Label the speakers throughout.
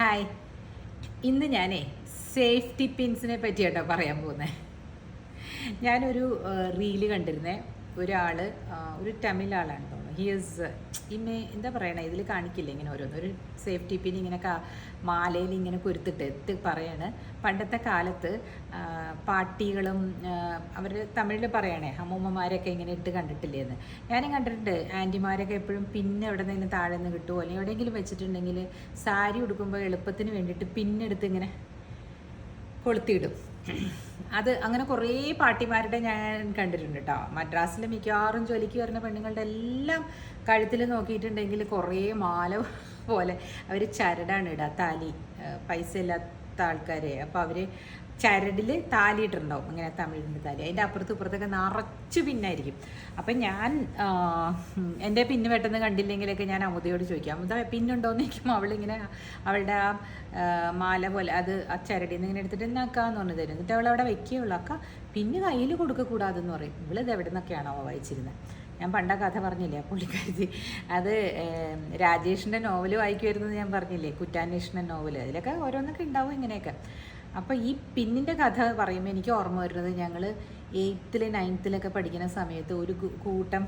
Speaker 1: Hi ഇന്ന് ഞാനേ safety പിൻസിനെ പറ്റിയാട്ടോ പറയാൻ പോകുന്നത് ഞാനൊരു റീൽ കണ്ടിരുന്നേ. ഒരാൾ ഒരു തമിഴ് ആളാണ് തോന്നുന്നു. ഹി ഈസ് മേ എന്താ പറയണേ? ഇതിൽ കാണിക്കില്ല ഇങ്ങനെ ഓരോന്ന്? ഒരു സേഫ്റ്റി പിൻ ഇങ്ങനെ മാലയിൽ ഇങ്ങനെ കുരുത്തിട്ട് എത്തി പറയാണ്. പണ്ടത്തെ കാലത്ത് പാട്ടികളും അവർ തമിഴിൽ പറയണേ അമ്മൂമ്മമാരൊക്കെ ഇങ്ങനെ ഇട്ട് കണ്ടിട്ടില്ലേ എന്ന്. ഞാനും കണ്ടിട്ടുണ്ട്. ആന്റിമാരൊക്കെ എപ്പോഴും പിന്നെ എവിടെ നിന്ന് താഴെ നിന്ന് കിട്ടുമോ അല്ലെങ്കിൽ എവിടെയെങ്കിലും വെച്ചിട്ടുണ്ടെങ്കിൽ സാരി ഉടുക്കുമ്പോൾ എളുപ്പത്തിന് വേണ്ടിയിട്ട് പിന്നെടുത്ത് ഇങ്ങനെ കൊളുത്തിയിടും. അത് അങ്ങനെ കുറേ പാട്ടിമാരുടെ ഞാൻ കണ്ടിട്ടുണ്ട് കേട്ടോ മദ്രാസിൽ മിക്കവാറും ജോലിക്ക് വരുന്ന പെണ്ണുങ്ങളുടെ എല്ലാം കഴുത്തിൽ നോക്കിയിട്ടുണ്ടെങ്കിൽ കുറേ മാല പോലെ. അവർ ചരടാണ് ഇടുക താലി. പൈസ ഇല്ലാത്ത ആൾക്കാരെ. അപ്പോൾ അവർ ചരടിൽ താലി അങ്ങനെ തമിഴിന്റെ താലി. അതിന്റെ അപ്പുറത്തും ഇപ്പുറത്തൊക്കെ നിറച്ച് പിന്നായിരിക്കും. അപ്പം ഞാൻ എന്റെ പിന്ന് പെട്ടെന്ന് കണ്ടില്ലെങ്കിലൊക്കെ ഞാൻ അമുദയോട് ചോദിക്കാം. അമുദ പിന്നുണ്ടോയെന്ന് ചോദിക്കുമ്പോൾ അവളിങ്ങനെ അവളുടെ ആ മാല പോലെ അത് ആ ചരടിൽ നിന്ന് ഇങ്ങനെ എടുത്തിട്ട് എന്നാക്കാന്ന് പറഞ്ഞു തരും. എന്നിട്ട് അവൾ അവിടെ വെക്കുകയുള്ളൂ അക്ക പിന്നെ കയ്യിൽ കൊടുക്കக்கூടാതെന്ന് പറയും. ഇവളിത് എവിടെ നിന്നൊക്കെയാണോ വായിച്ചിരുന്നത് ഞാൻ പണ്ട കഥ പറഞ്ഞില്ലേ പുള്ളിക്കാരി അത് രാജേഷിന്റെ നോവൽ വായിക്കുമായിരുന്നു ഞാൻ പറഞ്ഞില്ലേ? കുറ്റാന്വേഷണ നോവൽ അതിലൊക്കെ ഓരോന്നൊക്കെ ഉണ്ടാവും ഇങ്ങനെയൊക്കെ. അപ്പോൾ ഈ പിന്നിന്റെ കഥ പറയുമ്പോൾ എനിക്ക് ഓർമ്മ വരുന്നത് ഞങ്ങൾ എയ്ത്തിൽ നയൻത്തിലൊക്കെ പഠിക്കുന്ന സമയത്ത് ഒരു കൂട്ടം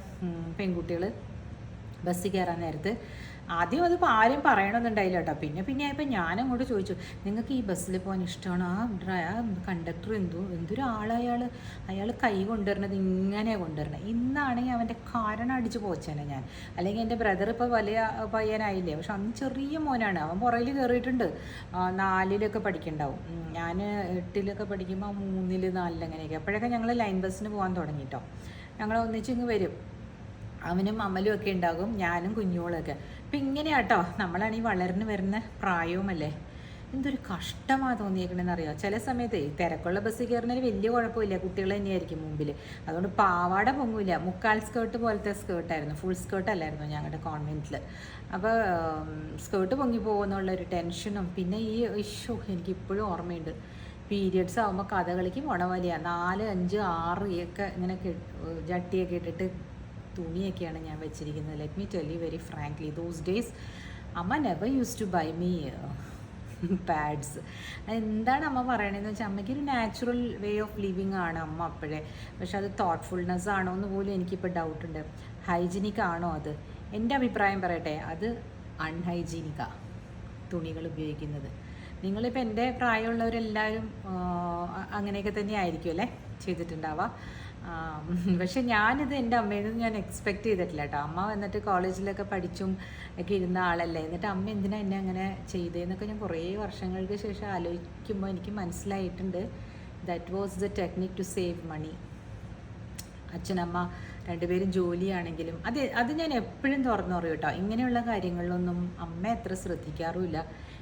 Speaker 1: പെൺകുട്ടികൾ ബസ്സിൽ കയറാൻ നേരത്ത് ആദ്യം അത് ആരും പറയണമെന്നുണ്ടായില്ല കേട്ടോ. പിന്നെ പിന്നെ ആയപ്പോൾ ഞാൻ അങ്ങോട്ട് ചോദിച്ചു നിങ്ങൾക്ക് ഈ ബസ്സിൽ പോകാൻ ഇഷ്ടമാണ് ആ ആ കണ്ടക്ടർ എന്തോ എന്തൊരു അയാൾ കൈ കൊണ്ടുവരണത് ഇങ്ങനെ കൊണ്ടുവരണത്. ഇന്നാണെങ്കിൽ അവന്റെ കാരണം അടിച്ച് പോച്ചേനെ ഞാൻ. അല്ലെങ്കിൽ എന്റെ ബ്രദർ ഇപ്പോൾ വലിയ പയ്യനായില്ലേ. പക്ഷെ അന്ന് ചെറിയ മോനാണ്. അവൻ പുറയിൽ കയറിയിട്ടുണ്ട് നാലിലൊക്കെ പഠിക്കണ്ടാവും. ഞാൻ എട്ടിലൊക്കെ പഠിക്കുമ്പോൾ മൂന്നിൽ നാലിൽ അങ്ങനെയൊക്കെ. അപ്പോഴൊക്കെ ഞങ്ങൾ ലൈൻ ബസ്സിന് പോകാൻ തുടങ്ങിയിട്ടോ ഞങ്ങൾ ഒന്നിച്ചിങ്ങ് വരും. അവനും അമ്മലും ഒക്കെ ഉണ്ടാകും ഞാനും കുഞ്ഞോളൊക്കെ അപ്പം ഇങ്ങനെയാട്ടോ ഈ വളർന്നു വരുന്ന പ്രായവുമല്ലേ? എന്തൊരു കഷ്ടമാണ് തോന്നിയേക്കണെന്ന് അറിയാം? ചില സമയത്ത് തിരക്കുള്ള ബസ്സിൽ കയറുന്നതിന് വലിയ കുഴപ്പമില്ല കുട്ടികൾ തന്നെയായിരിക്കും മുമ്പിൽ അതുകൊണ്ട് പാവാട പൊങ്ങൂല. മുക്കാൽ സ്കേർട്ട് പോലത്തെ സ്കേർട്ടായിരുന്നു ഫുൾ സ്കേർട്ട് അല്ലായിരുന്നു ഞങ്ങളുടെ കോൺവെന്റിൽ അപ്പോൾ സ്കേർട്ട് പൊങ്ങി പോകുമെന്നുള്ളൊരു ടെൻഷനും പിന്നെ ഈ ഇഷ്യൂ എനിക്ക് ഇപ്പോഴും ഓർമ്മയുണ്ട്. പീരിയഡ്സ് ആകുമ്പോൾ കഥകളിക്ക് മുടവലിയാണ് നാല് അഞ്ച് ആറ് ഒക്കെ ഇങ്ങനെ ജട്ടിയൊക്കെ ഇട്ടിട്ട് തുണിയൊക്കെയാണ് ഞാൻ വെച്ചിരിക്കുന്നത്. Let me tell you very frankly those days അമ്മ never use to buy me pads എന്താണ് അമ്മ പറയണതെന്ന് വെച്ചാൽ അമ്മയ്ക്ക് ഒരു നാച്ചുറൽ വേ ഓഫ് ലിവിങ് ആണ് അമ്മ അപ്പോഴേ. പക്ഷെ അത് തോട്ട്ഫുൾനെസ് ആണോ എന്ന് പോലും എനിക്കിപ്പോൾ ഡൗട്ട് ഉണ്ട്. ഹൈജീനിക് ആണോ അത്? എന്റെ അഭിപ്രായം പറയട്ടെ അത് അൺഹൈജീനിക്കാണ് തുണികൾ ഉപയോഗിക്കുന്നത്. നിങ്ങളിപ്പോൾ എന്റെ പ്രായമുള്ളവരെല്ലാവരും അങ്ങനെയൊക്കെ തന്നെ ആയിരിക്കും അല്ലേ? ചെയ്തിട്ടുണ്ടാവുക. പക്ഷെ ഞാനിത് എന്റെ അമ്മയിൽ നിന്ന് ഞാൻ എക്സ്പെക്റ്റ് ചെയ്തിട്ടില്ല കേട്ടോ അമ്മ വന്നിട്ട് കോളേജിലൊക്കെ പഠിച്ചും ഒക്കെ ഇരുന്ന ആളല്ലേ. എന്നിട്ട് അമ്മ എന്തിനാ എന്നെ അങ്ങനെ ചെയ്തതെന്നൊക്കെ ഞാൻ കുറേ വർഷങ്ങൾക്ക് ശേഷം ആലോചിക്കുമ്പോൾ എനിക്ക് മനസ്സിലായിട്ടുണ്ട്. That was the technique to save money അച്ഛനമ്മ രണ്ടുപേരും ജോലിയാണെങ്കിലും അത് അത് ഞാൻ എപ്പോഴും തുറന്നു പറയും കേട്ടോ ഇങ്ങനെയുള്ള കാര്യങ്ങളിലൊന്നും അമ്മ എത്ര ശ്രദ്ധിക്കാറുമില്ല.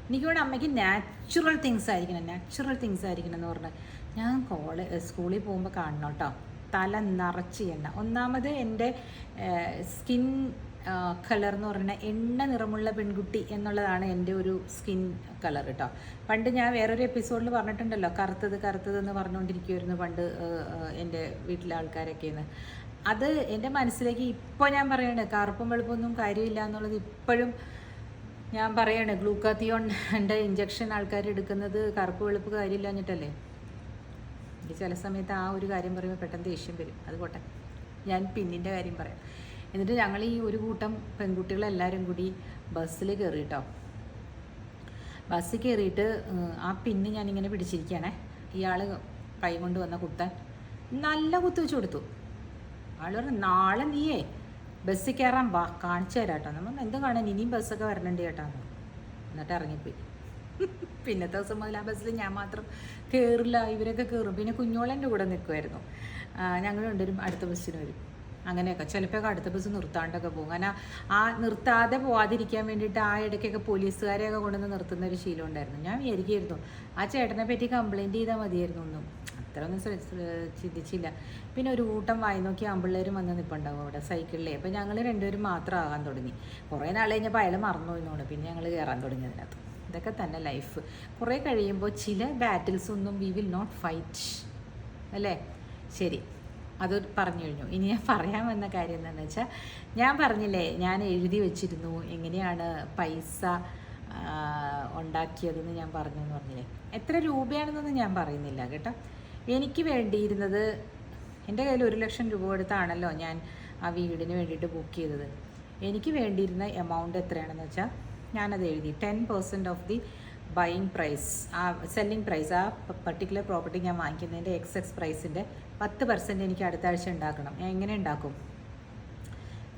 Speaker 1: എനിക്ക് വേണം അമ്മയ്ക്ക് നാച്ചുറൽ തിങ്സ് ആയിരിക്കണം. നാച്ചുറൽ തിങ്സ് ആയിരിക്കണം എന്ന് പറഞ്ഞാൽ ഞാൻ കോളേജ് സ്കൂളിൽ പോകുമ്പോൾ കാണണം കേട്ടോ തല നിറച്ച് എണ്ണ. ഒന്നാമത് എന്റെ സ്കിൻ കളർ എന്ന് പറഞ്ഞാൽ എണ്ണ നിറമുള്ള പെൺകുട്ടി എന്നുള്ളതാണ് എന്റെ ഒരു സ്കിൻ കളർ കേട്ടോ. പണ്ട് ഞാൻ വേറൊരു എപ്പിസോഡിൽ പറഞ്ഞിട്ടുണ്ടല്ലോ കറുത്തത് കറുത്തത് എന്ന് പറഞ്ഞുകൊണ്ടിരിക്കുമായിരുന്നു പണ്ട് എന്റെ വീട്ടിലെ ആൾക്കാരൊക്കെയെന്ന്. അത് എന്റെ മനസ്സിലേക്ക് ഇപ്പോൾ ഞാൻ പറയാണ് കറുപ്പും വെളുപ്പൊന്നും കാര്യമില്ല എന്നുള്ളത് ഇപ്പോഴും ഞാൻ പറയാണ്. ഗ്ലൂക്കാത്തിയോണിന്റെ ഇഞ്ചക്ഷൻ ആൾക്കാർ എടുക്കുന്നത് കറുപ്പ് വെളുപ്പ് കാര്യമില്ലാഞ്ഞിട്ടല്ലേ എനിക്ക് ചില സമയത്ത് ആ ഒരു കാര്യം പറയുമ്പോൾ പെട്ടെന്ന് ദേഷ്യം വരും. അത് പോട്ടെ ഞാൻ പിന്നിന്റെ കാര്യം പറയാം. എന്നിട്ട് ഞങ്ങൾ ഈ ഒരു കൂട്ടം പെൺകുട്ടികളെല്ലാവരും കൂടി ബസ്സിൽ കയറി കേട്ടോ. ബസ്സിൽ കയറിയിട്ട് ആ പിന്ന് ഞാനിങ്ങനെ പിടിച്ചിരിക്കുകയാണേ. ഇയാൾ കൈ കൊണ്ട് വന്ന കുത്താൻ നല്ല കുത്തു വെച്ച് കൊടുത്തു. ആൾ പറഞ്ഞു നാളെ നീയേ ബസ്സിൽ കയറാൻ വാ കാണിച്ചു തരാം കേട്ടോ. നമ്മൾ എന്ത് കാണാൻ? ഇനിയും ബസ്സൊക്കെ വരണുണ്ട് കേട്ടോ. എന്നിട്ട് ഇറങ്ങിപ്പോയി. പിന്നത്തെ ദിവസം മുതൽ ആ ബസ്സിൽ ഞാൻ മാത്രം കയറില്ല ഇവരൊക്കെ കയറും പിന്നെ കുഞ്ഞോളന്റെ കൂടെ നിൽക്കുമായിരുന്നു ഞങ്ങൾ രണ്ടുപേരും അടുത്ത ബസ്സിന് വരും. അങ്ങനെയൊക്കെ. ചിലപ്പോൾ അടുത്ത ബസ് നിർത്താണ്ടൊക്കെ പോകും. അങ്ങനെ ആ നിർത്താതെ പോവാതിരിക്കാൻ വേണ്ടിയിട്ട് ആ ഇടയ്ക്കൊക്കെ പോലീസുകാരെയൊക്കെ കൊണ്ടുവന്ന് നിർത്തുന്ന ഒരു ശീലം ഉണ്ടായിരുന്നു. ഞാൻ വിചാരിക്കുമായിരുന്നു ആ ചേട്ടനെ പറ്റി കംപ്ലയിന്റ് ചെയ്താൽ മതിയായിരുന്നു ഒന്നും അത്രയൊന്നും ചിന്തിച്ചില്ല. പിന്നെ ഒരു കൂട്ടം വായി നോക്കി ആമ്പിള്ളേരും വന്ന് നിൽപ്പുണ്ടാവും അവിടെ സൈക്കിളിലെ. അപ്പോൾ ഞങ്ങൾ രണ്ടുപേരും മാത്രം ആകാൻ തുടങ്ങി. കുറേ നാൾ കഴിഞ്ഞപ്പോൾ അയാൾ മറന്നു പോയിന്നോണ്ട് പിന്നെ ഞങ്ങൾ കയറാൻ തുടങ്ങി അതിനകത്ത്. ഇതൊക്കെ തന്നെ ലൈഫ് കുറേ കഴിയുമ്പോൾ ചില ബാറ്റിൽസ് ഒന്നും വി വിൽ നോട്ട് ഫൈറ്റ് അല്ലേ? ശരി. അത് പറഞ്ഞു കഴിഞ്ഞു. ഇനി ഞാൻ പറയാൻ വന്ന കാര്യം എന്താണെന്ന് വെച്ചാൽ ഞാൻ പറഞ്ഞില്ലേ ഞാൻ എഴുതി വെച്ചിരുന്നു എങ്ങനെയാണ് പൈസ ഉണ്ടാക്കിയതെന്ന് ഞാൻ പറഞ്ഞു എന്ന് പറഞ്ഞില്ലേ? എത്ര രൂപയാണെന്നൊന്നും ഞാൻ പറയുന്നില്ല കേട്ടോ. എനിക്ക് വേണ്ടിയിരുന്നത് എന്റെ കയ്യിൽ ഒരു ലക്ഷം രൂപ കൊടുത്താണല്ലോ ഞാൻ ആ വീടിന് വേണ്ടിയിട്ട് ബുക്ക് ചെയ്തത്. എനിക്ക് വേണ്ടിയിരുന്ന എമൗണ്ട് എത്രയാണെന്ന് വെച്ചാൽ ഞാനത് എഴുതി. Ten percent of the buying price ആ സെല്ലിംഗ് പ്രൈസ് ആ പർട്ടിക്കുലർ പ്രോപ്പർട്ടി ഞാൻ വാങ്ങിക്കുന്നതിന്റെ എക്സ് എക്സ് പ്രൈസിന്റെ പത്ത് പെർസെന്റ് എനിക്ക് അടുത്ത ആഴ്ച ഉണ്ടാക്കണം. എങ്ങനെ ഉണ്ടാക്കും?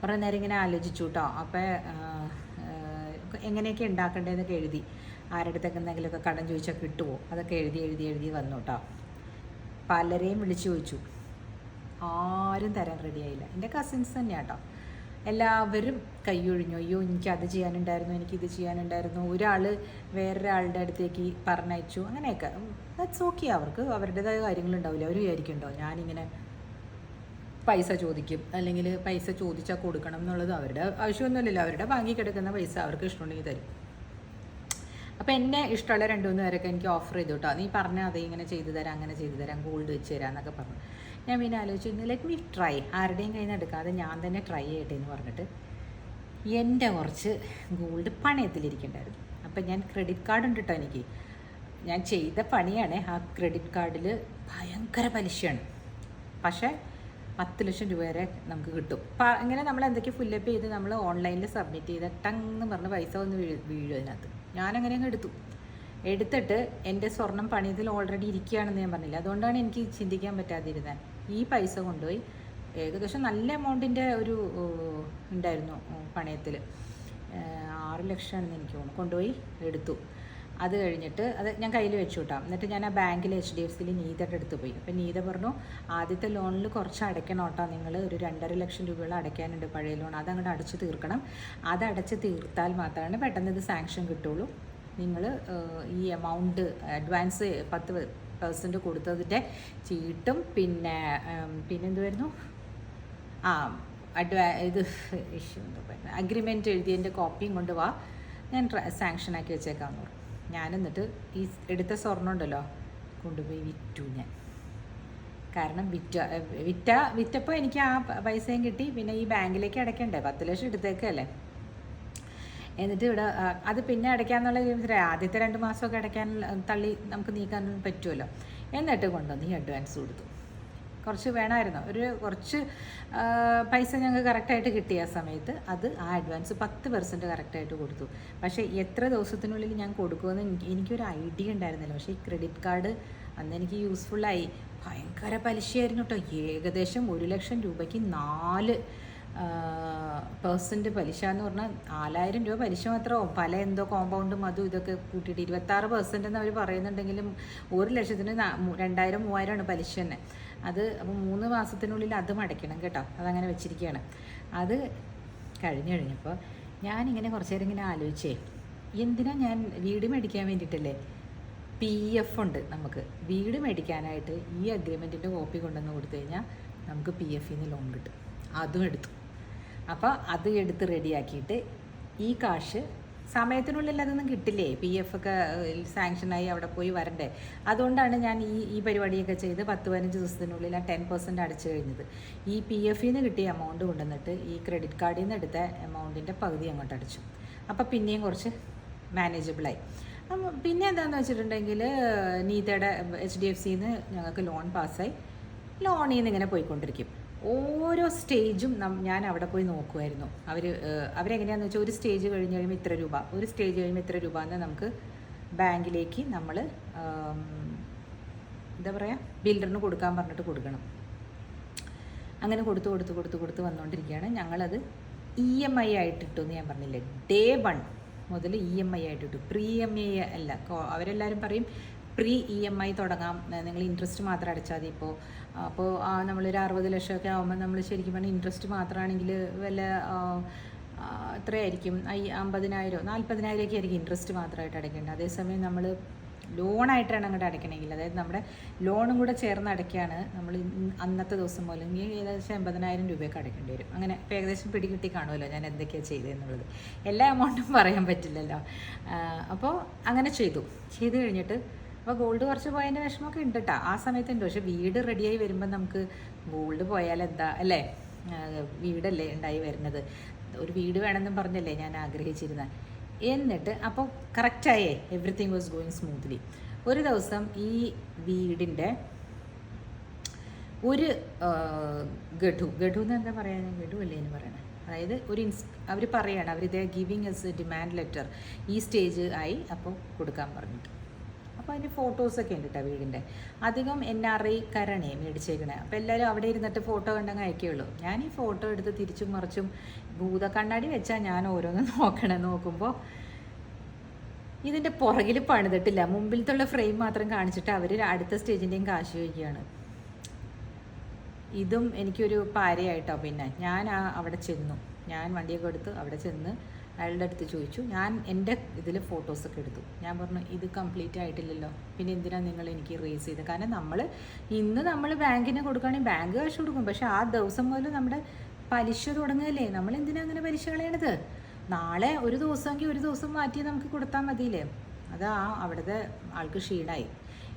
Speaker 1: കുറേ നേരം ഇങ്ങനെ ആലോചിച്ചു കേട്ടോ അപ്പോൾ എങ്ങനെയൊക്കെ ഉണ്ടാക്കേണ്ടതെന്നൊക്കെ എഴുതി. ആരുടെ അടുത്തൊക്കെ എന്തെങ്കിലുമൊക്കെ കടം ചോദിച്ചാൽ കിട്ടുമോ അതൊക്കെ എഴുതി എഴുതി എഴുതി വന്നു കേട്ടോ പലരെയും വിളിച്ചു ചോദിച്ചു. ആരും തരാൻ റെഡിയായില്ല എന്റെ കസിൻസ് തന്നെയാട്ടോ എല്ലാവരും കൈയൊഴിഞ്ഞു. അയ്യോ എനിക്ക് അത് ചെയ്യാനുണ്ടായിരുന്നു എനിക്ക് ഇത് ചെയ്യാനുണ്ടായിരുന്നു. ഒരാൾ വേറൊരാളുടെ അടുത്തേക്ക് പറഞ്ഞയച്ചു. അങ്ങനെയൊക്കെ. ദാറ്റ്സ് ഓക്കെ അവർക്ക് അവരുടേതായ കാര്യങ്ങളുണ്ടാവില്ല. അവർ വിചാരിക്കുന്നുണ്ടോ ഞാനിങ്ങനെ പൈസ ചോദിക്കും അല്ലെങ്കിൽ പൈസ ചോദിച്ചാൽ കൊടുക്കണം എന്നുള്ളത് അവരുടെ ആവശ്യമൊന്നുമില്ലല്ലോ. അവരുടെ ബാങ്കിൽ കിടക്കുന്ന പൈസ അവർക്ക് ഇഷ്ടമുണ്ടെങ്കിൽ തരും. അപ്പോൾ എന്നെ ഇഷ്ടമുള്ള രണ്ട് മൂന്ന് പേരൊക്കെ എനിക്ക് ഓഫർ ചെയ്തു കേട്ടോ. നീ പറഞ്ഞാൽ അതെ ഇങ്ങനെ ചെയ്തു തരാം അങ്ങനെ ചെയ്തു തരാം ഗോൾഡ് വെച്ച് തരാം എന്നൊക്കെ പറഞ്ഞു. ഞാൻ പിന്നെ ആലോചിച്ചു ലെറ്റ് മീ ട്രൈ ആരുടെയും കയ്യിൽ നിന്ന് എടുക്കാതെ ഞാൻ തന്നെ ട്രൈ ചെയ്യട്ടെ എന്ന് പറഞ്ഞിട്ട് എന്റെ കുറച്ച് ഗോൾഡ് പണയത്തിലിരിക്കണ്ടായിരുന്നു. അപ്പം ഞാൻ ക്രെഡിറ്റ് കാർഡ് ഉണ്ട് കേട്ടോ എനിക്ക്. ഞാൻ ചെയ്ത പണിയാണ് ആ ക്രെഡിറ്റ് കാർഡിൽ ഭയങ്കര പലിശയാണ്. പക്ഷേ പത്ത് ലക്ഷം രൂപ വരെ നമുക്ക് കിട്ടും. അപ്പം ഇങ്ങനെ നമ്മൾ എന്തൊക്കെ ഫുല്ലപ്പ് ചെയ്ത് നമ്മൾ ഓൺലൈനിൽ സബ്മിറ്റ് ചെയ്ത ടങ് എന്ന് പറഞ്ഞ് പൈസ ഒന്ന് വീഴും അതിനകത്ത്. ഞാനങ്ങനെ അങ്ങ് എടുത്തു. എടുത്തിട്ട് എന്റെ സ്വർണം പണിയതിൽ ഓൾറെഡി ഇരിക്കുകയാണെന്ന് ഞാൻ പറഞ്ഞില്ല. അതുകൊണ്ടാണ് എനിക്ക് ചിന്തിക്കാൻ പറ്റാതിരുന്നത് ഈ പൈസ കൊണ്ടുപോയി ഏകദേശം നല്ല എമൗണ്ടിന്റെ ഒരു ഉണ്ടായിരുന്നു പണയത്തിൽ. ആറ് ലക്ഷമാണെന്ന് എനിക്ക് തോന്നുന്നു. കൊണ്ടുപോയി എടുത്തു. അത് കഴിഞ്ഞിട്ട് അത് ഞാൻ കയ്യിൽ വെച്ചു കിട്ടാം എന്നിട്ട് ഞാൻ ആ ബാങ്കിൽ എച്ച് ഡി എഫ് സിയിൽ നീതയുടെ അടുത്ത് പോയി. അപ്പം നീത പറഞ്ഞു ആദ്യത്തെ ലോണിൽ കുറച്ച് അടയ്ക്കണം കേട്ടോ. നിങ്ങൾ ഒരു രണ്ടര ലക്ഷം രൂപയോളം അടയ്ക്കാനുണ്ട് പഴയ ലോൺ. അതങ്ങോട്ട് അടച്ചു അടച്ച് തീർക്കണം. അത് അടച്ച് തീർത്താൽ മാത്രമാണ് പെട്ടെന്ന് ഇത് സാങ്ഷൻ കിട്ടുള്ളൂ. നിങ്ങൾ ഈ എമൗണ്ട് അഡ്വാൻസ് പത്ത് പെർസെന്റ് കൊടുത്തതിന്റെ ചീട്ടും പിന്നെ ഉം, പിന്നെന്തുവായിരുന്നു? ആ അഡ്വാ ഇത് ഇഷ്യൂ അഗ്രിമെന്റ് എഴുതിയതിന്റെ കോപ്പിയും കൊണ്ട് വാ. ഞാൻ സാങ്ഷൻ ആക്കി വെച്ചേക്കാമെന്ന് പറഞ്ഞു. ഞാൻ എന്നിട്ട് ഈ എടുത്ത സ്വർണം ഉണ്ടല്ലോ കൊണ്ടുപോയി വിറ്റു ഞാൻ. കാരണം വിറ്റ വിറ്റ വിറ്റപ്പോൾ എനിക്ക് ആ പൈസയും കിട്ടി. പിന്നെ ഈ ബാങ്കിലേക്ക് അടയ്ക്കണ്ടേ? പത്ത് ലക്ഷം എടുത്തേക്കല്ലേ? എന്നിട്ട് ഇവിടെ അത് പിന്നെ അടയ്ക്കാന്നുള്ള രീതിയിൽ ആദ്യത്തെ രണ്ട് മാസമൊക്കെ അടയ്ക്കാൻ തള്ളി നമുക്ക് നീക്കാൻ പറ്റുമല്ലോ. എന്നിട്ട് കൊണ്ടുവന്ന് ഈ അഡ്വാൻസ് കൊടുത്തു. കുറച്ച് വേണമായിരുന്നു. ഒരു കുറച്ച് പൈസ ഞങ്ങൾക്ക് കറക്റ്റായിട്ട് കിട്ടിയ സമയത്ത് അത് ആ അഡ്വാൻസ് പത്ത് പെർസെന്റ് കറക്റ്റായിട്ട് കൊടുത്തു. പക്ഷേ എത്ര ദിവസത്തിനുള്ളിൽ ഞാൻ കൊടുക്കുമെന്ന് എനിക്ക് എനിക്കൊരു ഐഡിയ ഉണ്ടായിരുന്നില്ല. പക്ഷേ ഈ ക്രെഡിറ്റ് കാർഡ് അന്ന് എനിക്ക് യൂസ്ഫുള്ളായി ഭയങ്കര പലിശയായിരുന്നു കേട്ടോ. ഏകദേശം ഒരു ലക്ഷം രൂപയ്ക്ക് നാല് പേഴ്സന്റ് പലിശ എന്ന് പറഞ്ഞാൽ നാലായിരം രൂപ പലിശ മാത്രമോ പല എന്തോ കോമ്പൗണ്ടും അതും ഇതൊക്കെ കൂട്ടിയിട്ട് ഇരുപത്താറ് പെർസെന്റ് എന്ന് അവർ പറയുന്നുണ്ടെങ്കിലും ഒരു ലക്ഷത്തിന് രണ്ടായിരം മൂവായിരമാണ് പലിശ തന്നെ. അത് അപ്പോൾ മൂന്ന് മാസത്തിനുള്ളിൽ അത് അടയ്ക്കണം കേട്ടോ. അതങ്ങനെ വെച്ചിരിക്കുകയാണ് അത് കഴിഞ്ഞു കഴിഞ്ഞപ്പോൾ ഞാനിങ്ങനെ കുറച്ച് നേരം ഇങ്ങനെ ആലോചിച്ചേ എന്തിനാ ഞാൻ വീട് മേടിക്കാൻ വേണ്ടിയിട്ടല്ലേ? പി എഫ് ഉണ്ട് നമുക്ക്. വീട് മേടിക്കാനായിട്ട് ഈ അഗ്രിമെന്റിന്റെ കോപ്പി കൊണ്ടുവന്ന് കൊടുത്തു കഴിഞ്ഞാൽ നമുക്ക് പി എഫിൽ നിന്ന് ലോൺ കിട്ടും. അതും എടുത്തു. അപ്പോൾ അത് എടുത്ത് റെഡിയാക്കിയിട്ട് ഈ കാശ് സമയത്തിനുള്ളിൽ അതൊന്നും കിട്ടില്ലേ? പി എഫ് ഒക്കെ സാങ്ഷനായി അവിടെ പോയി വരണ്ടേ? അതുകൊണ്ടാണ് ഞാൻ ഈ ഈ പരിപാടിയൊക്കെ ചെയ്ത് പത്ത് പതിനഞ്ച് ദിവസത്തിനുള്ളിൽ ആ ടെൻ പെർസെന്റ് അടച്ചു കഴിഞ്ഞത്. ഈ പി എഫിൽ നിന്ന് കിട്ടിയ എമൗണ്ട് കൊണ്ടുവന്നിട്ട് ഈ ക്രെഡിറ്റ് കാർഡിൽ നിന്ന് എടുത്ത എമൗണ്ടിന്റെ പകുതി അങ്ങോട്ട് അടച്ചു. അപ്പോൾ പിന്നെയും കുറച്ച് മാനേജബിളായി പിന്നെ എന്താണെന്ന് വെച്ചിട്ടുണ്ടെങ്കിൽ നീതയുടെ എച്ച് ഡി എഫ് സിന്ന് ഞങ്ങൾക്ക് ലോൺ പാസ്സായി ലോണിൽ നിന്ന് ഇങ്ങനെ പോയിക്കൊണ്ടിരിക്കും. ഓരോ സ്റ്റേജും ഞാൻ അവിടെ പോയി നോക്കുമായിരുന്നു അവർ അവരെങ്ങനെയാണെന്ന് വെച്ചാൽ ഒരു സ്റ്റേജ് കഴിഞ്ഞ് കഴിയുമ്പോൾ ഇത്ര രൂപ ഒരു സ്റ്റേജ് കഴിയുമ്പോൾ ഇത്ര രൂപ എന്ന് നമുക്ക് ബാങ്കിലേക്ക് നമ്മൾ എന്താ പറയുക ബിൽഡറിന് കൊടുക്കാൻ പറഞ്ഞിട്ട് കൊടുക്കണം. അങ്ങനെ കൊടുത്ത് കൊടുത്ത് കൊടുത്ത് കൊടുത്ത് വന്നുകൊണ്ടിരിക്കുകയാണ് ഞങ്ങളത് ഇ എം ഐ ആയിട്ടിട്ടു എന്ന് ഞാൻ പറഞ്ഞില്ലേ ഡേ വൺ മുതൽ ഇ എം ഐ ആയിട്ടിട്ടു. പ്രീ എം ഐ അല്ല അവരെല്ലാവരും പറയും പ്രീ ഇ എം ഐ തുടങ്ങാം നിങ്ങൾ ഇൻട്രസ്റ്റ് മാത്രം അടച്ചാൽ മതി ഇപ്പോൾ അപ്പോൾ ആ നമ്മളൊരു അറുപത് ലക്ഷമൊക്കെ ആകുമ്പോൾ നമ്മൾ ശരിക്കും പറഞ്ഞാൽ ഇൻട്രസ്റ്റ് മാത്രമാണെങ്കിൽ വല്ല ഈ എത്രയായിരിക്കും? ഐ അമ്പതിനായിരം നാൽപ്പതിനായിരമൊക്കെ ആയിരിക്കും ഇൻട്രസ്റ്റ് മാത്രമായിട്ട് അടയ്ക്കേണ്ടത്. അതേസമയം നമ്മൾ ലോണായിട്ടാണ് അങ്ങോട്ട് അടയ്ക്കണമെങ്കിൽ അതായത് നമ്മുടെ ലോണും കൂടെ ചേർന്ന് അടയ്ക്കുകയാണ് നമ്മൾ അന്നത്തെ ദിവസം പോലെ ഏകദേശം എൺപതിനായിരം രൂപയൊക്കെ അടയ്ക്കേണ്ടി വരും. അങ്ങനെ ഇപ്പോൾ ഏകദേശം പിടികിട്ടി കാണുമല്ലോ ഞാൻ എന്തൊക്കെയാണ് ചെയ്തതെന്നുള്ളത് എല്ലാ എമൗണ്ടും പറയാൻ പറ്റില്ലല്ലോ. അപ്പോൾ അങ്ങനെ ചെയ്തു. ചെയ്ത് കഴിഞ്ഞിട്ട് അപ്പോൾ ഗോൾഡ് കുറച്ച് പോയതിന്റെ വിഷമമൊക്കെ ഉണ്ട് കേട്ടോ ആ സമയത്ത് ഉണ്ട് പക്ഷേ വീട് റെഡിയായി വരുമ്പോൾ നമുക്ക് ഗോൾഡ് പോയാൽ എന്താ അല്ലേ? വീടല്ലേ ഉണ്ടായി വരുന്നത്. ഒരു വീട് വേണമെന്നും പറഞ്ഞല്ലേ ഞാൻ ആഗ്രഹിച്ചിരുന്നത് എന്നിട്ട് അപ്പോൾ കറക്റ്റായേ എവറിത്തിങ് വാസ് ഗോയിങ് സ്മൂത്ത്ലി ഒരു ദിവസം ഈ വീടിന്റെ ഒരു ഗഡു ഗഡു എന്ന് എന്താ പറയുക ഗഡു അല്ലേ എന്ന് പറയണേ? അതായത് ഒരു ഇൻസ് അവർ പറയാണ് അവർ ഇതേ ഗിവിങ് എസ് ഡിമാൻഡ് ലെറ്റർ ഈ സ്റ്റേജ് ആയി അപ്പോൾ കൊടുക്കാൻ പറഞ്ഞിട്ട്. അപ്പോൾ അതിന്റെ ഫോട്ടോസൊക്കെ ഉണ്ട് കേട്ടോ വീടിന്റെ അധികം എൻ ആർ ഐ കരണേ മേടിച്ചേക്കണേ. അപ്പോൾ എല്ലാവരും അവിടെ ഇരുന്നിട്ട് ഫോട്ടോ കണ്ടങ്ങ് അയക്കുകയുള്ളൂ ഞാൻ ഈ ഫോട്ടോ എടുത്ത് തിരിച്ചും മറിച്ചും ഭൂത കണ്ണാടി വെച്ചാൽ ഞാൻ ഓരോന്ന് നോക്കണേ നോക്കുമ്പോൾ ഇതിന്റെ പുറകിൽ പണിതിട്ടില്ല. മുമ്പിലത്തുള്ള ഫ്രെയിം മാത്രം കാണിച്ചിട്ട് അവർ അടുത്ത സ്റ്റേജിന്റെയും കാശ് ചോദിക്കുകയാണ്. ഇതും എനിക്കൊരു പാരയായിട്ടോ പിന്നെ. ഞാൻ ആ അവിടെ ചെന്നു. ഞാൻ വണ്ടിയൊക്കെ എടുത്ത് അവിടെ ചെന്ന് അയാളുടെ അടുത്ത് ചോദിച്ചു. ഞാൻ എന്റെ ഇതിൽ ഫോട്ടോസൊക്കെ എടുത്തു. ഞാൻ പറഞ്ഞു ഇത് കംപ്ലീറ്റ് ആയിട്ടില്ലല്ലോ. പിന്നെ എന്തിനാണ് നിങ്ങൾ എനിക്ക് റേസ് ചെയ്തത് കാരണം നമ്മൾ ഇന്ന് നമ്മൾ ബാങ്കിന് കൊടുക്കുകയാണെങ്കിൽ ബാങ്ക് കാശ് കൊടുക്കും. പക്ഷെ ആ ദിവസം മുതൽ നമ്മുടെ പലിശ തുടങ്ങുകയല്ലേ? നമ്മൾ എന്തിനാ അങ്ങനെ പലിശ കളയണത്? നാളെ ഒരു ദിവസമെങ്കിൽ ഒരു ദിവസം മാറ്റി നമുക്ക് കൊടുത്താൽ മതിയില്ലേ? അത് ആ അവിടുത്തെ ആൾക്ക് ക്ഷീണായി.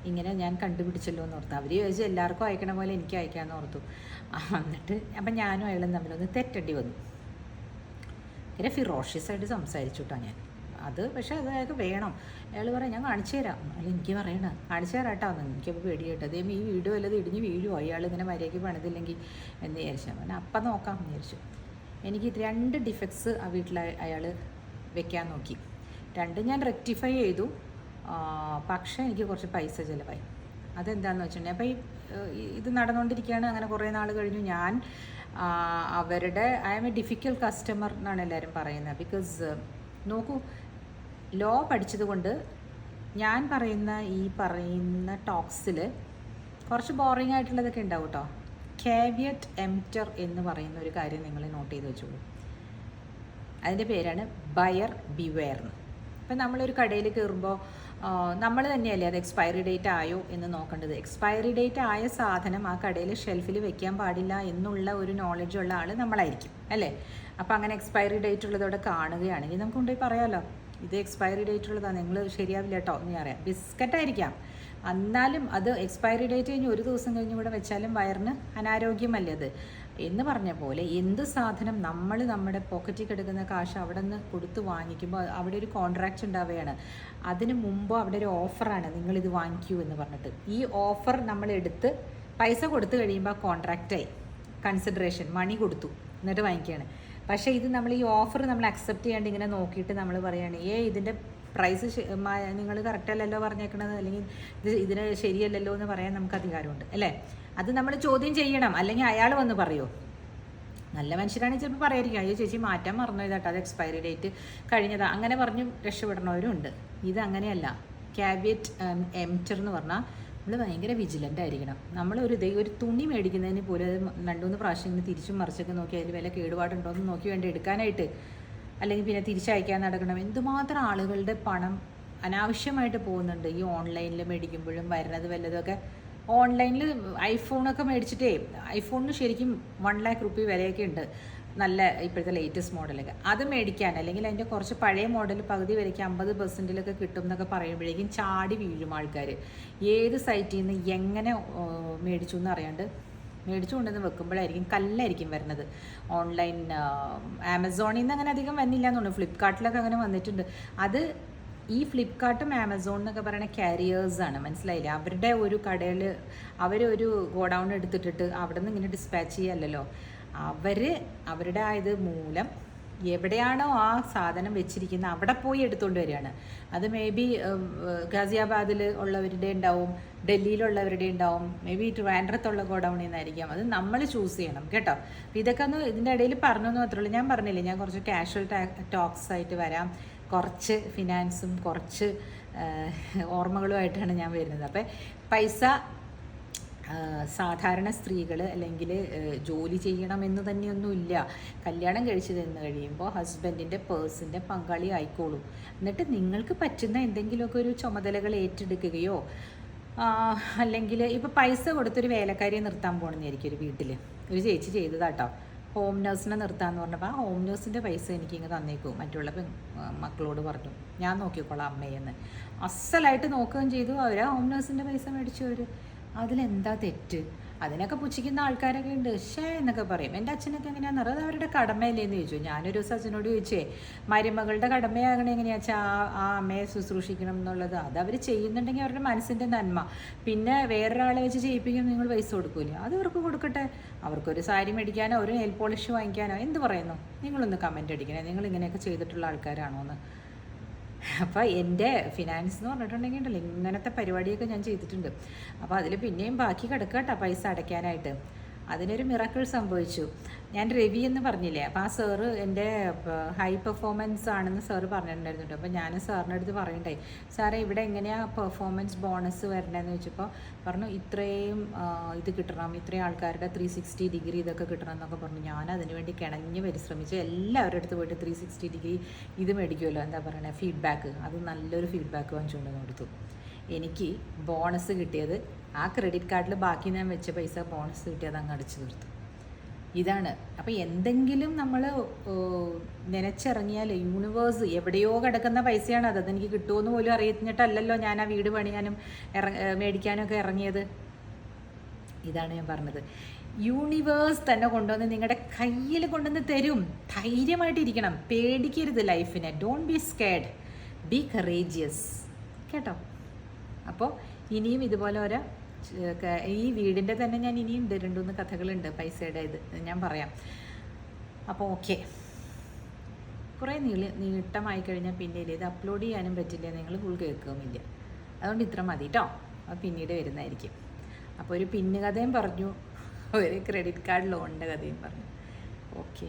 Speaker 1: ഇങ്ങനെ ഞാൻ കണ്ടുപിടിച്ചല്ലോ എന്ന് ഓർത്തു. അവർ ചോദിച്ചു എല്ലാവർക്കും അയക്കണ പോലെ എനിക്ക് അയക്കാമെന്ന് ഓർത്തു. എന്നിട്ട് അപ്പം ഞാനും അയാളും തമ്മിലൊന്ന് തെറ്റേണ്ടി വന്നു. ഇങ്ങനെ ഫിറോഷ്യസ് ആയിട്ട് സംസാരിച്ചു കേട്ടോ ഞാൻ. അത് പക്ഷേ അത് അയാൾക്ക് വേണം. അയാൾ പറയാം ഞാൻ കാണിച്ചു തരാം. അല്ല എനിക്ക് പറയണ കാണിച്ചു തരാം കേട്ടോ എനിക്കപ്പോൾ പേടിയായിട്ട്. അതേ ഈ വീട് വല്ലതും ഇടിഞ്ഞ് വീഴുമോ അയാൾ ഇങ്ങനെ മര്യാദയ്ക്ക് പണിതില്ലെങ്കിൽ എന്ന് വിചാരിച്ചു. പിന്നെ അപ്പം നോക്കാം എന്ന് വിചാരിച്ചു. എനിക്ക് രണ്ട് ഡിഫക്ട്സ് ആ വീട്ടിൽ അയാൾ വെക്കാൻ നോക്കി. രണ്ട് ഞാൻ റെക്ടിഫൈ ചെയ്തു. പക്ഷേ എനിക്ക് കുറച്ച് പൈസ ചിലവായി. അതെന്താണെന്ന് വെച്ചിട്ടുണ്ടെങ്കിൽ അപ്പോൾ ഈ ഇത് നടന്നുകൊണ്ടിരിക്കുകയാണ്. അങ്ങനെ കുറേ നാൾ കഴിഞ്ഞു. ഞാൻ അവരുടെ I am a difficult customer എന്നാണ് എല്ലാവരും പറയുന്നത്. ബിക്കോസ് നോക്കൂ ലോ പഠിച്ചതുകൊണ്ട് ഞാൻ പറയുന്ന ഈ പറയുന്ന ടോക്സിൽ കുറച്ച് ബോറിംഗ് ആയിട്ടുള്ളതൊക്കെ ഉണ്ടാവും കേട്ടോ കാവിയറ്റ് എംറ്റർ എന്ന് പറയുന്ന ഒരു കാര്യം നിങ്ങൾ നോട്ട് ചെയ്ത് വെച്ചോളൂ. അതിന്റെ പേരാണ് ബയർ ബിവെയർ ഇപ്പം നമ്മളൊരു കടയിൽ കയറുമ്പോൾ നമ്മൾ തന്നെയല്ലേ അത് എക്സ്പയറി ഡേറ്റ് ആയോ എന്ന് നോക്കേണ്ടത്. എക്സ്പയറി ഡേറ്റ് ആയ സാധനം ആ കടയിൽ ഷെൽഫിൽ വെക്കാൻ പാടില്ല എന്നുള്ള ഒരു നോളജ് ഉള്ള ആൾ നമ്മളായിരിക്കും അല്ലേ? അപ്പോൾ അങ്ങനെ എക്സ്പയറി ഡേറ്റ് ഉള്ളതോടെ കാണുകയാണെങ്കിൽ നമുക്ക് കൊണ്ടുപോയി പറയാമല്ലോ ഇത് എക്സ്പയറി ഡേറ്റ് ഉള്ളതാണ് നിങ്ങൾ ശരിയാവില്ല കേട്ടോ എന്ന് പറയാം. ബിസ്ക്കറ്റ് ആയിരിക്കാം. എന്നാലും അത് എക്സ്പയറി ഡേറ്റ് കഴിഞ്ഞ് ഒരു ദിവസം കഴിഞ്ഞ് ഇവിടെ വെച്ചാലും വയറിന് അനാരോഗ്യമല്ലേ അത്? എന്ന് പറഞ്ഞ പോലെ എന്ത് സാധനം നമ്മൾ നമ്മുടെ പോക്കറ്റിൽ കിടക്കുന്ന കാശ് അവിടെ നിന്ന് കൊടുത്ത് വാങ്ങിക്കുമ്പോൾ അവിടെ ഒരു കോൺട്രാക്റ്റ് ഉണ്ടാവുകയാണ്. അതിന് മുമ്പോ അവിടെ ഒരു ഓഫറാണ് നിങ്ങൾ ഇത് വാങ്ങിക്കൂ എന്ന് പറഞ്ഞിട്ട്. ഈ ഓഫർ നമ്മൾ എടുത്ത് പൈസ കൊടുത്തു കഴിയുമ്പോൾ കോൺട്രാക്റ്റായി കൺസിഡറേഷൻ മണി കൊടുത്തു. എന്നിട്ട് വാങ്ങിക്കുകയാണ്. പക്ഷേ ഇത് നമ്മൾ ഈ ഓഫർ നമ്മൾ അക്സെപ്റ്റ് ചെയ്യാണ്ട് ഇങ്ങനെ നോക്കിയിട്ട് നമ്മൾ പറയുകയാണ് ഏ ഇതിന്റെ പ്രൈസ് നിങ്ങൾ കറക്റ്റ് അല്ലല്ലോ പറഞ്ഞേക്കണത്. അല്ലെങ്കിൽ ഇത് ഇതിന് ശരിയല്ലല്ലോ എന്ന് പറയാൻ നമുക്ക് അധികാരമുണ്ട്. അല്ലേ? അത് നമ്മൾ ചോദ്യം ചെയ്യണം. അല്ലെങ്കിൽ അയാൾ വന്ന് പറയുമോ നല്ല മനുഷ്യരാണെങ്കിൽ ചിലപ്പോൾ പറയായിരിക്കും അയ്യോ ചേച്ചി മാറ്റാൻ മറന്നു കേട്ടോ അത് എക്സ്പയറി ഡേറ്റ് കഴിഞ്ഞതാ. അങ്ങനെ പറഞ്ഞു രക്ഷപ്പെടണവരും ഉണ്ട് ഇത് അങ്ങനെയല്ല. ക്യാബിയറ്റ് എംറ്റർ എന്ന് പറഞ്ഞാൽ നമ്മൾ ഭയങ്കര വിജിലന്റ് ആയിരിക്കണം. നമ്മൾ ഒരു ദൈവം ഒരു തുണി മേടിക്കുന്നതിന് പോലും അത് രണ്ടു മൂന്ന് പ്രാവശ്യം ഇങ്ങനെ തിരിച്ചും മറിച്ചൊക്കെ നോക്കി അതിൽ വില കേടുപാടുണ്ടോ എന്ന് നോക്കി വേണ്ടി എടുക്കാനായിട്ട് അല്ലെങ്കിൽ പിന്നെ തിരിച്ചയക്കാൻ നടക്കണം. എന്തുമാത്രം ആളുകളുടെ പണം അനാവശ്യമായിട്ട് പോകുന്നുണ്ട് ഈ ഓൺലൈനിൽ മേടിക്കുമ്പോഴും വരുന്നത് വല്ലതൊക്കെ ഓൺലൈനിൽ ഐഫോണൊക്കെ മേടിച്ചിട്ടേ ഐഫോണിന് ശരിക്കും വൺ ലാക്ക് റുപ്പി വിലയൊക്കെ ഉണ്ട്. നല്ല ഇപ്പോഴത്തെ ലേറ്റസ്റ്റ് മോഡലൊക്കെ. അത് മേടിക്കാൻ അല്ലെങ്കിൽ അതിന്റെ കുറച്ച് പഴയ മോഡൽ പകുതി വിലയ്ക്ക് അമ്പത് പെർസെന്റിലൊക്കെ കിട്ടും എന്നൊക്കെ പറയുമ്പോഴേക്കും ചാടി വീഴും ആൾക്കാർ ഏത് സൈറ്റിൽ നിന്ന് എങ്ങനെ മേടിച്ചു എന്ന് അറിയാണ്ട് മേടിച്ചു കൊണ്ടുവന്ന് വെക്കുമ്പോഴായിരിക്കും കല്ലായിരിക്കും വരുന്നത്. ഓൺലൈൻ ആമസോണിൽ നിന്ന് അങ്ങനെ അധികം വന്നില്ല എന്നുണ്ട്. ഫ്ലിപ്കാർട്ടിലൊക്കെ അങ്ങനെ വന്നിട്ടുണ്ട്. അത് ഈ ഫ്ലിപ്കാർട്ടും ആമസോൺ എന്നൊക്കെ പറയുന്ന കാരിയേഴ്സാണ് മനസ്സിലായില്ലേ? അവരുടെ ഒരു കടയിൽ അവരൊരു ഗോഡൗൺ എടുത്തിട്ടിട്ട് അവിടെ നിന്ന് ഇങ്ങനെ ഡിസ്പാച്ച് ചെയ്യല്ലോ അവർ അവരുടെ ആയത് മൂലം എവിടെയാണോ ആ സാധനം വെച്ചിരിക്കുന്നത് അവിടെ പോയി എടുത്തുകൊണ്ട് വരികയാണ്. അത് മേ ബി ഗാസിയാബാദിൽ ഉള്ളവരുടെ ഉണ്ടാവും ഡൽഹിയിലുള്ളവരുടെ ഉണ്ടാവും മേ ബി ട്രിവാൻഡ്രത്തുള്ള ഗോഡൗണിൽ നിന്നായിരിക്കാം. അത് നമ്മൾ ചൂസ് ചെയ്യണം കേട്ടോ? ഇതൊക്കെ ഒന്ന് ഇതിന്റെ ഇടയിൽ പറഞ്ഞെന്ന് മാത്രമേ ഉള്ളൂ. ഞാൻ പറഞ്ഞില്ലേ ഞാൻ കുറച്ച് കാഷ്വൽ ടോക്സ് ആയിട്ട് വരാം. കുറച്ച് ഫിനാൻസും കുറച്ച് ഓർമ്മകളുമായിട്ടാണ് ഞാൻ വരുന്നത്. അപ്പം പൈസ സാധാരണ സ്ത്രീകൾ അല്ലെങ്കിൽ ജോലി ചെയ്യണമെന്ന് തന്നെയൊന്നുമില്ല. കല്യാണം കഴിച്ചു തന്നു കഴിയുമ്പോൾ ഹസ്ബൻഡിന്റെ പേഴ്സിന്റെ പങ്കാളി ആയിക്കോളൂ. എന്നിട്ട് നിങ്ങൾക്ക് പറ്റുന്ന എന്തെങ്കിലുമൊക്കെ ഒരു ചുമതലകൾ ഏറ്റെടുക്കുകയോ അല്ലെങ്കിൽ ഇപ്പോൾ പൈസ കൊടുത്തൊരു വേലക്കാരിയെ നിർത്താൻ പോകണമെന്നായിരിക്കും ഒരു വീട്ടിൽ ഒരു ചേച്ചി ചെയ്തതാട്ടോ. ഹോം നേഴ്സിനെ നിർത്താമെന്ന് പറഞ്ഞപ്പോൾ ആ ഹോം നേഴ്സിന്റെ പൈസ എനിക്ക് ഇങ്ങനെ തന്നേക്കൂ മറ്റുള്ള മക്കളോട് പറഞ്ഞു. ഞാൻ നോക്കിക്കോളാം അമ്മയെന്ന്. അസലായിട്ട് നോക്കുകയും ചെയ്തു. അവർ ആ ഹോം നേഴ്സിന്റെ പൈസ മേടിച്ചു അവർ അതിലെന്താ തെറ്റ്? അതിനൊക്കെ പുച്ഛിക്കുന്ന ആൾക്കാരൊക്കെ ഉണ്ട് ഷേ എന്നൊക്കെ പറയും. എന്റെ അച്ഛനൊക്കെ എങ്ങനെയാണെന്ന് അറിയാം അത് അവരുടെ കടമയല്ലേന്ന് ചോദിച്ചു. ഞാനൊരു ദിവസം അച്ഛനോട് ചോദിച്ചേ മരുമകളുടെ കടമയാകണേ എങ്ങനെയാ? വെച്ചാൽ ആ അമ്മയെ ശുശ്രൂഷിക്കണം എന്നുള്ളത്. അത് അവർ ചെയ്യുന്നുണ്ടെങ്കിൽ അവരുടെ മനസ്സിന്റെ നന്മ. പിന്നെ വേറൊരാളെ വെച്ച് ചെയ്യിപ്പിക്കുമ്പോൾ നിങ്ങൾ പൈസ കൊടുക്കൂലേ അത് ഇവർക്ക് കൊടുക്കട്ടെ. അവർക്കൊരു സാരി മേടിക്കാനോ ഒരു നെയിൽ പോളിഷ് വാങ്ങിക്കാനോ എന്ത് പറയുന്നു? നിങ്ങളൊന്ന് കമന്റ് അടിക്കണേ. നിങ്ങൾ ഇങ്ങനെയൊക്കെ ചെയ്തിട്ടുള്ള ആൾക്കാരാണോ എന്ന് അപ്പോൾ എന്റെ ഫിനാൻസ് എന്ന് പറഞ്ഞിട്ടുണ്ടെങ്കിൽ ഉണ്ടല്ലോ ഇങ്ങനത്തെ പരിപാടിയൊക്കെ ഞാൻ ചെയ്തിട്ടുണ്ട്. അപ്പോൾ അതിൽ പിന്നെയും ബാക്കി കിടക്കുക പൈസ അടയ്ക്കാനായിട്ട്. അതിനൊരു മിറക്കിൾ സംഭവിച്ചു. ഞാൻ രവി എന്ന് പറഞ്ഞില്ലേ അപ്പോൾ ആ സാറ് എന്റെ ഹൈ പെർഫോമൻസ് ആണെന്ന് സാറ് പറഞ്ഞിട്ടുണ്ടായിരുന്നു കേട്ടോ അപ്പോൾ ഞാൻ സാറിന്റെ അടുത്ത് പറയണ്ടായി സാറേ ഇവിടെ എങ്ങനെയാണ് പെർഫോമൻസ് ബോണസ് വരണമെന്ന് വെച്ചപ്പോൾ പറഞ്ഞു ഇത്രയും ഇത് കിട്ടണം ഇത്രയും ആൾക്കാരുടെ ത്രീ സിക്സ്റ്റി ഡിഗ്രി ഇതൊക്കെ കിട്ടണം എന്നൊക്കെ പറഞ്ഞു. ഞാൻ അതിന് വേണ്ടി കിണഞ്ഞ് പരിശ്രമിച്ചു എല്ലാവരുടെ അടുത്ത് പോയിട്ട് ത്രീ സിക്സ്റ്റി ഡിഗ്രി ഇത് മേടിക്കുമല്ലോ എന്താ പറയുക ഫീഡ്ബാക്ക് അത് നല്ലൊരു ഫീഡ്ബാക്ക് വാങ്ങിച്ചുകൊണ്ട് കൊടുത്തു. എനിക്ക് ബോണസ് കിട്ടിയത് ആ ക്രെഡിറ്റ് കാർഡിൽ ബാക്കി ഞാൻ വെച്ച പൈസ ബോണസ് കിട്ടിയത് അങ്ങ് അടിച്ചു തീർത്തു. ഇതാണ്. അപ്പോൾ എന്തെങ്കിലും നമ്മൾ നനച്ചിറങ്ങിയാൽ യൂണിവേഴ്സ് എവിടെയോ കിടക്കുന്ന പൈസയാണ് അത്. അതെനിക്ക് കിട്ടുമെന്ന് പോലും അറിഞ്ഞിട്ടല്ലല്ലോ ഞാൻ ആ വീട് പണിയാനും ഇറ മേടിക്കാനും ഒക്കെ ഇറങ്ങിയത്. ഇതാണ് ഞാൻ പറഞ്ഞത്. യൂണിവേഴ്സ് തന്നെ കൊണ്ടുവന്ന് നിങ്ങളുടെ കയ്യിൽ കൊണ്ടുവന്ന് തരും. ധൈര്യമായിട്ടിരിക്കണം പേടിക്കരുത് ലൈഫിനെ don't be scared be courageous കേട്ടോ? അപ്പോൾ ഇനിയും ഇതുപോലെ ക- ഈ വീടിന്റെ തന്നെ ഞാൻ ഇനിയും രണ്ട് മൂന്ന് കഥകളുണ്ട് പൈസയുടെ ഇത് ഞാൻ പറയാം. അപ്പോൾ ഓക്കെ കുറേ നീളി നീട്ടമായി കഴിഞ്ഞാൽ പിന്നെ ഇത് അപ്ലോഡ് ചെയ്യാനും പറ്റില്ല നിങ്ങൾ ഫുൾ കേൾക്കുകയുമില്ല അതുകൊണ്ട് ഇത്ര മതി കേട്ടോ അത് പിന്നീട് വരുന്നതായിരിക്കും. അപ്പോൾ ഒരു പിന്നുകഥയും പറഞ്ഞു ഒരു ക്രെഡിറ്റ് കാർഡ് ലോണിന്റെ കഥയും പറഞ്ഞു. ഓക്കെ